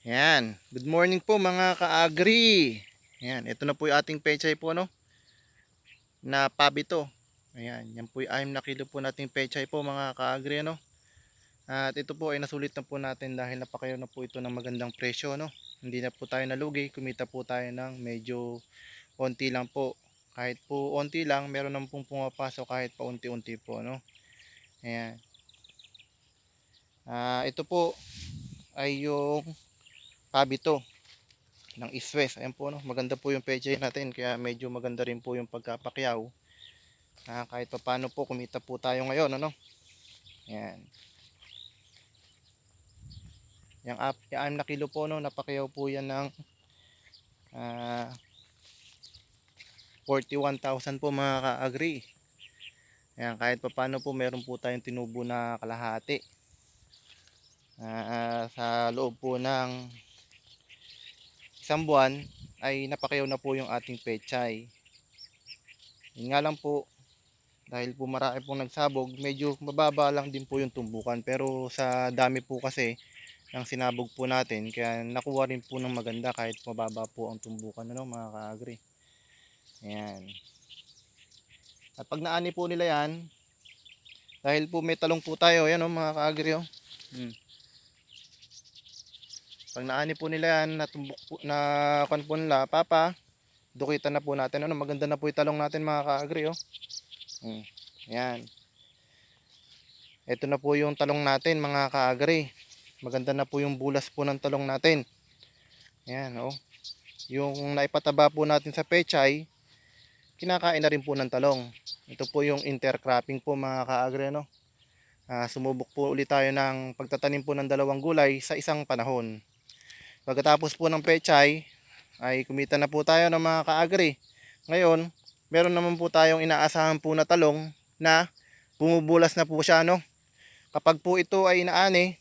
Yan. Good morning po mga ka-agri. Yan. Ito na po yung ating pechay po no. Na pabito. Ayan. Yan po yung 6 na kilo po nating pechay po mga ka-agri no. At ito po ay nasulit na po natin dahil napakayo na po ito ng magandang presyo no. Hindi na po tayo nalugi. Kumita po tayo ng medyo onti lang po. Kahit po onti lang, meron naman pong pumapasok kahit pa unti-unti po no. Ayan. Ah, ito po ay yung pabito ng East-West. Ayan po, no? maganda po yung pechay natin. Kaya medyo maganda rin po yung pagkapakyaw. Ah, kahit pa paano po, kumita po tayo ngayon. Ano? Ayan. Yung, up, yung 6 na kilo po, no? napakyaw po yan ng ah, 41,000 po mga ka-agree. Ayan, kahit pa paano po, meron po tayong tinubo na kalahati. Ah, sa loob po ng isang buwan ay napakayaw na po yung ating pechay. Yun nga lang po, dahil po marami pong nagsabog, medyo mababa lang din po yung tumbukan. Pero sa dami po kasi ng sinabog po natin, kaya nakuha rin po ng maganda kahit mababa po ang tumbukan ano, mga ka-agri. Ayan. At pag naani po nila yan, dahil po may talong po tayo, yan o mga ka-agri oh. Hmm. Pag naani po nila yan, natumbok po, na kan po nila, papa, dukitan na po natin. Ano, maganda na po yung talong natin mga ka-agri, oh. Hmm. Yan. Ito na po yung talong natin mga ka-agri. Maganda na po yung bulas po ng talong natin. Yan, oh. Yung naipataba po natin sa pechay, kinakain na rin po ng talong. Ito po yung intercropping po mga ka-agri, no. Ah, sumubok po ulit tayo ng pagtatanim po ng dalawang gulay sa isang panahon. Pagkatapos po ng pechay, ay kumita na po tayo ng mga kaagri. Ngayon, meron naman po tayong inaasahan po na talong na bumubulas na po siya. No? Kapag po ito ay inaani,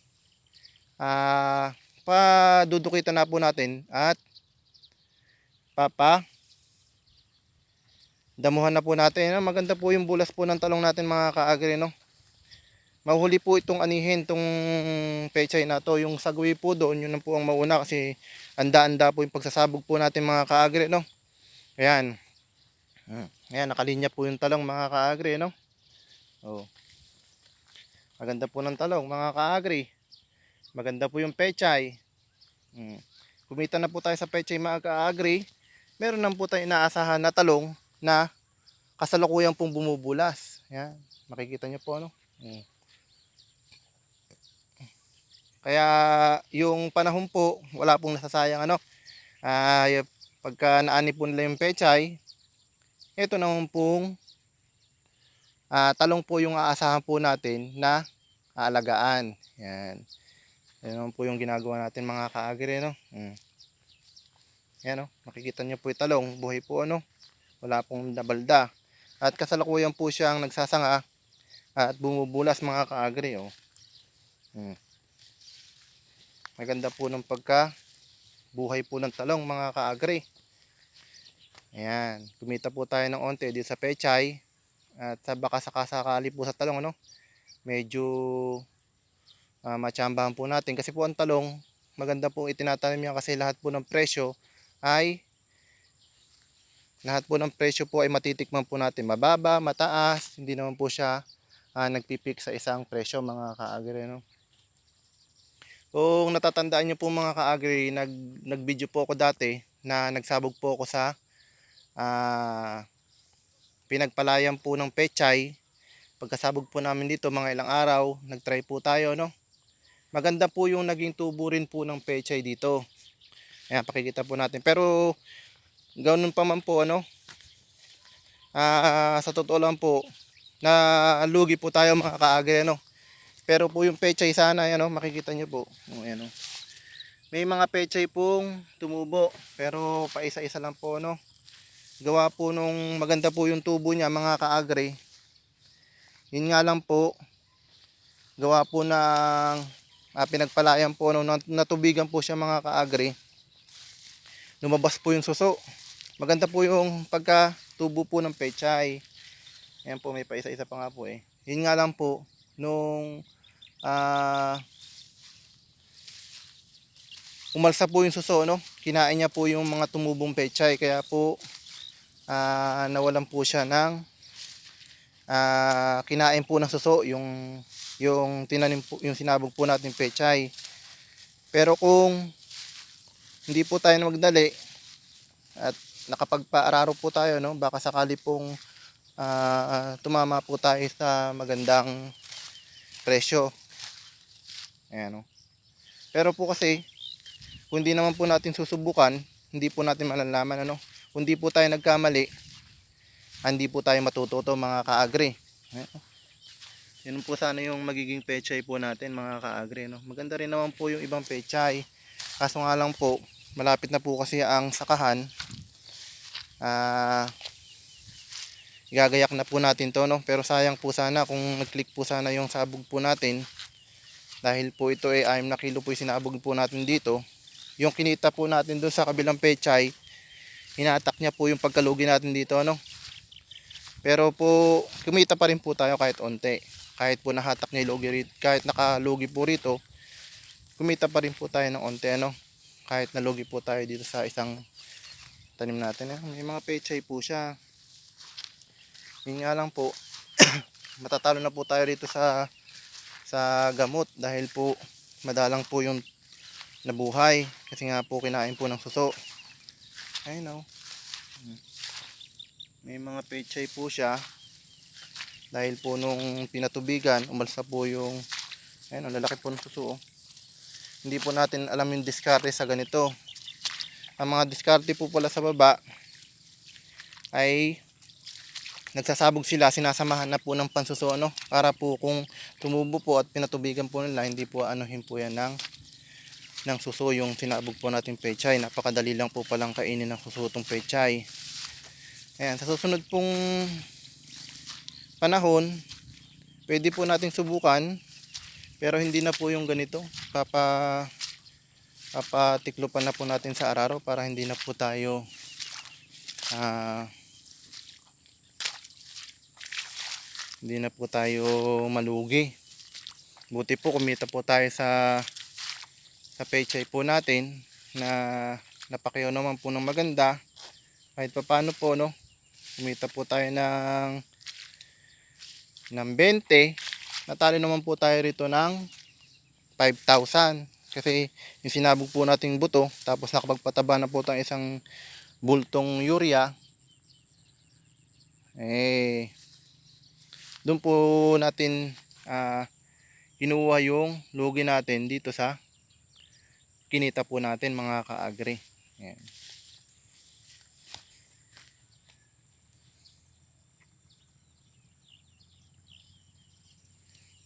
ah, padudukitan na po natin at papa damuhan na po natin. Maganda po yung bulas po ng talong natin mga kaagri. No? Mahuli po itong anihin, itong pechay na to. Yung sagwi po doon, yun po ang mauna kasi anda-anda po yung pagsasabog po natin mga kaagri, no? Ayan. Hmm. Ayan, nakalinya po yung talong mga kaagri, no? Oh. Maganda po ng talong mga kaagri. Maganda po yung pechay. Hmm. Kumita na po tayo sa pechay mga kaagri. Meron na po tayo inaasahan na talong na kasalukuyang pong bumubulas. Ayan, makikita nyo po, no? Hmm. Kaya yung panahon po, wala pong nasasayang ano. Y- pagka naani po nila yung pechay, ito naman pong ah, talong po yung aasahan po natin na aalagaan. Yan. Yan naman po yung ginagawa natin mga kaagri, no? Mm. Yan, no? Makikita nyo po yung talong. Buhay po, ano? Wala pong nabalda. At kasalukuyan po siyang nagsasanga at bumubulas mga kaagri, oh. Mm. Maganda po ng pagka buhay po ng talong mga kaagri. Ayan, kumita po tayo ng onte dito sa pechay at sa baka sakasakali po sa talong ano. Medyo uh, matsambahan po natin kasi po ang talong maganda po itinatanim yan kasi lahat po ng presyo ay lahat po ng presyo po ay matitikman po natin mababa, mataas, hindi naman po siya uh, nagpipik sa isang presyo mga kaagri no. Kung natatandaan nyo po mga ka-agri, nag, nag-video po ako dati na nagsabog po ako sa uh, pinagpalayan po ng pechay. Pagkasabog po namin dito mga ilang araw, nag-try po tayo no. Maganda po yung naging tubo rin po ng pechay dito. Ayan, pakikita po natin. Pero ganoon pa man po ano, uh, sa totoo lang po, na lugi po tayo mga ka-agri no pero po yung pechay sana, yan o, makikita nyo po. O, yan o. May mga pechay pong tumubo, pero paisa-isa lang po, no. Gawa po nung maganda po yung tubo niya, mga kaagre. Yun nga lang po, gawa po ng ah, pinagpalayan po, no, natubigan po siya mga kaagre. Lumabas po yung suso. Maganda po yung pagka tubo po ng pechay. Ayan po, may paisa-isa pa nga po eh. Yun nga lang po, nung ah umalsa po yung suso, no? Kinain niya po yung mga tumubong pechay, kaya po ah, nawalan po siya ng ah, kinain po ng suso yung yung tinanim po, yung sinabog po natin pechay. Pero kung hindi po tayo magdali at nakapagpaararo po tayo, no? Baka sakali pong ah, tumama po tayo sa magandang presyo. Ayan, no? Pero po kasi kung hindi naman po natin susubukan, hindi po natin malalaman ano. Kung di po tayo nagkamali, hindi po tayo matututo mga kaagri. Ayan. Yun po sana yung magiging pechay po natin mga kaagri. No? Maganda rin naman po yung ibang pechay. Kaso nga lang po, malapit na po kasi ang sakahan. Ah, igagayak na po natin to no. Pero sayang po sana kung nag-click po sana yung sabog po natin. Dahil po ito ay 6 na kilo po yung sinabog po natin dito. Yung kinita po natin doon sa kabilang pechay, hinatak niya po yung pagkalugi natin dito ano. Pero po kumita pa rin po tayo kahit onte. Kahit po nahatak niya yung lugi rito, kahit nakalugi po rito, kumita pa rin po tayo ng onte ano. Kahit nalugi po tayo dito sa isang tanim natin. Eh, May mga pechay po siya. Yun nga lang po, matatalo na po tayo rito sa sa gamot dahil po madalang po yung nabuhay kasi nga po kinain po ng suso. Ayun oh. May mga pechay po siya dahil po nung pinatubigan umalsa po yung ayun lalaki po ng suso oh. Hindi po natin alam yung diskarte sa ganito. Ang mga diskarte po pala sa baba ay nagsasabog sila, sinasamahan na po ng pansuso ano, para po kung tumubo po at pinatubigan po nila, hindi po anuhin po yan ng, ng suso yung sinabog po natin pechay. Napakadali lang po palang kainin ng suso itong pechay. Ayan, sa susunod pong panahon, pwede po nating subukan, pero hindi na po yung ganito. Papa, papatiklupan na po natin sa araro para hindi na po tayo ah hindi na po tayo malugi. Buti po kumita po tayo sa sa pechay po natin na napakiyo naman po ng maganda. Kahit pa paano po no? Kumita po tayo ng ng 20 natalo naman po tayo rito ng 5,000 kasi yung sinabog po nating buto tapos nakapagpataba na po tayo isang bultong urea. Eh doon po natin ah kinuha yung lugi natin dito sa kinita po natin mga kaagri. Ayan.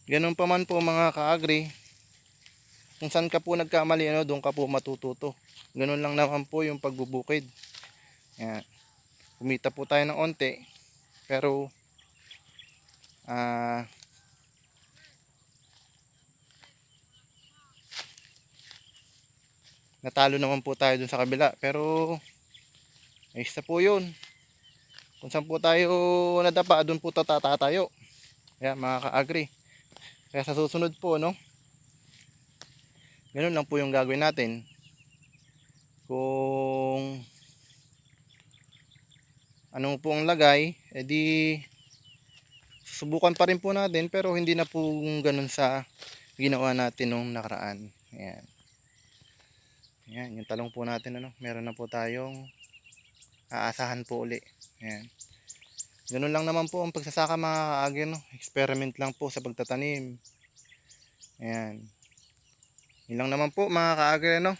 Ganun pa man po mga kaagri. Kung saan ka po nagkamali, ano, doon ka po matututo. Ganun lang naman po yung pagbubukid. Ayan. Kumita po tayo ng onte. Pero ah. Natalo naman po tayo dun sa kabila pero ayos na po yun. Kung saan po tayo nadapa dun po tatata tayo kaya mga ka-agri kaya sa susunod po no? Ganun lang po yung gagawin natin. Kung ano po ang lagay edi susubukan pa rin po natin pero hindi na po ganun sa ginawa natin nung nakaraan. Ayan. Ayan yung talong po natin ano meron na po tayong aasahan po uli. Ayan. Ganun lang naman po ang pagsasaka mga kaagir no? experiment lang po sa pagtatanim. Ayan. Yun lang naman po mga kaagir no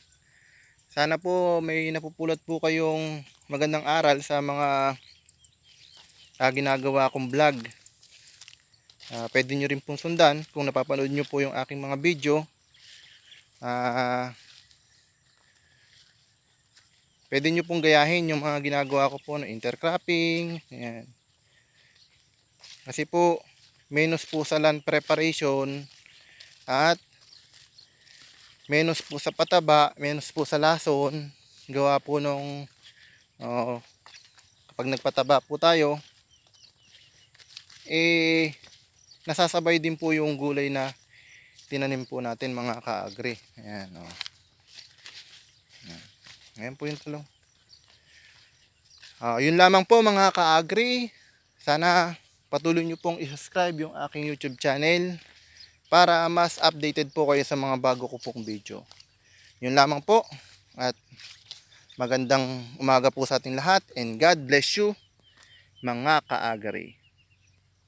sana po may napupulot po kayong magandang aral sa mga ah, ginagawa kong vlog Ah, pwede nyo rin pong sundan kung napapanood nyo po yung aking mga video. Ah, pwede nyo pong gayahin yung mga ginagawa ko po ng intercropping. Ayan. Kasi po, menos po sa land preparation at menos po sa pataba, menos po sa lason. Gawa po nung oh, kapag nagpataba po tayo, eh, nasasabay din po yung gulay na tinanim po natin mga kaagri. Ayan, oh. Ayan po yung talong. Ah, yun lamang po mga ka-agri. Sana patuloy nyo pong i-subscribe yung aking YouTube channel para mas updated po kayo sa mga bago ko pong video. Yun lamang po at magandang umaga po sa ating lahat and God bless you mga ka-agri.